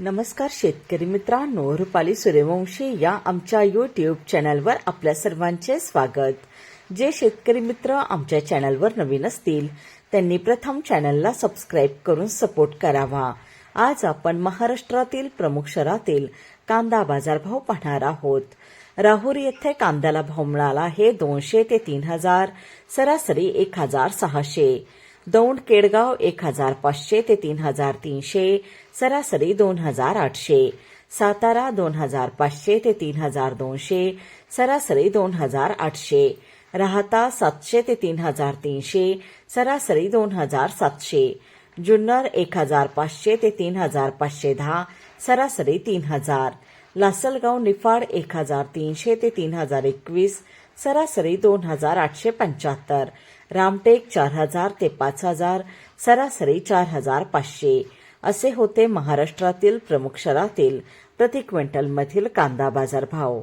नमस्कार शेतकरी मित्रांनो रुपाली सूर्यवंशी या आमच्या यूट्यूब चॅनलवर आपल्या सर्वांचे स्वागत. जे शेतकरी मित्र आमच्या चॅनलवर नवीन असतील त्यांनी प्रथम चॅनलला सबस्क्राईब करून सपोर्ट करावा. आज आपण महाराष्ट्रातील प्रमुख शहरातील कांदा बाजारभाव पाहणार आहोत. राहुरी येथे कांद्याला भाव मिळाला आहे दोनशे ते तीन हजार सरासरी एक हजार सहाशे. दौंड केडगाव एक हजार पाचशे ते तीन हजार तीनशे सरासरी दोन हजार आठशे सातारा दोन हजार पाचशे ते तीन हजार दोनशे सरासरी दोन हजार आठशे राहता सातशे ते तीन हजार तीनशे सरासरी दोन हजार सातशे जुन्नर एक हजार पाचशे ते तीन हजार पाचशे दहा सरासरी तीन हजार लासलगाव निफाड एक हजार तीनशे ते तीन हजार एकवीस सरासरी दोन हजार आठशे पंच्याहत्तर. रामटेक चार हजार ते पाच हजार सरासरी चार हजार पाचशे. असे होते महाराष्ट्रातील प्रमुख शहरातील प्रति क्विंटलमधील कांदा बाजार भाव